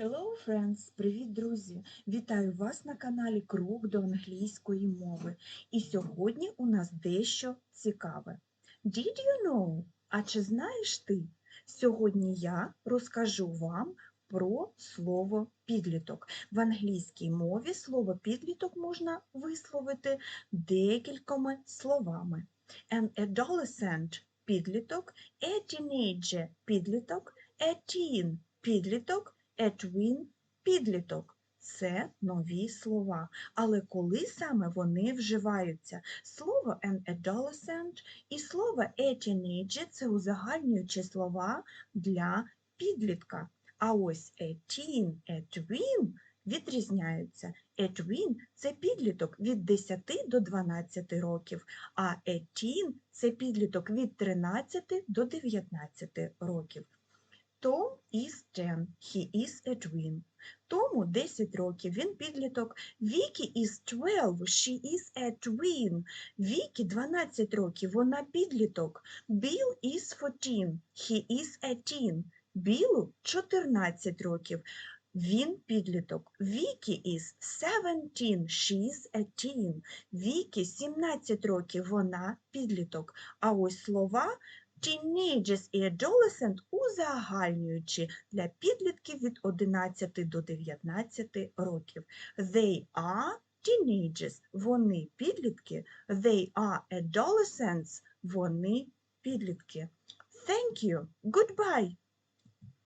Hello, friends! Привіт, друзі! Вітаю вас на каналі Крок до англійської мови. І сьогодні у нас дещо цікаве. Did you know? А чи знаєш ти? Сьогодні я розкажу вам про слово підліток. В англійській мові слово підліток можна висловити декількома словами. An adolescent – підліток, a teenager – підліток, a teen – підліток, twin – підліток. Це нові слова. Але коли саме вони вживаються? Слово an adolescent і слово a teenager – це узагальнюючі слова для підлітка. А ось a teen, a twin відрізняються. A twin – це підліток від 10 до 12 років, а a teen – це підліток від 13 до 19 років. Tom is 10, he is a twin. Тому 10 років, він підліток. Вікі is 12, she is a twin. Вікі 12 років, вона підліток. Bill is 14, he is a teen. Білу 14 років. Він підліток. Вікі is 17, she is a teen. Вікі 17 років, вона підліток. А ось слова Teenagers і adolescent узагальнюючи для підлітків від 11 до 19 років. They are teenagers. Вони підлітки. They are adolescents. Вони підлітки. Thank you. Goodbye.